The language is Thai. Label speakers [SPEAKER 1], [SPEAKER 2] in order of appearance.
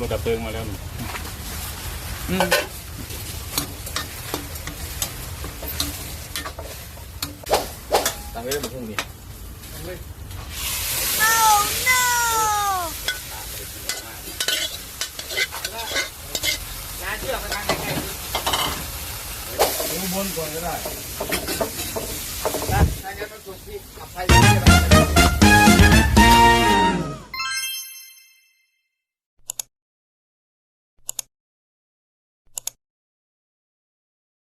[SPEAKER 1] รถดับเพลิงมาแล้วนี่อืมตั้งไว้ได้หมดพรุ่งนี้
[SPEAKER 2] ดูบนก่อนก็ได้
[SPEAKER 3] ถ้างั้นมันสุกที่อภัยไม่ได้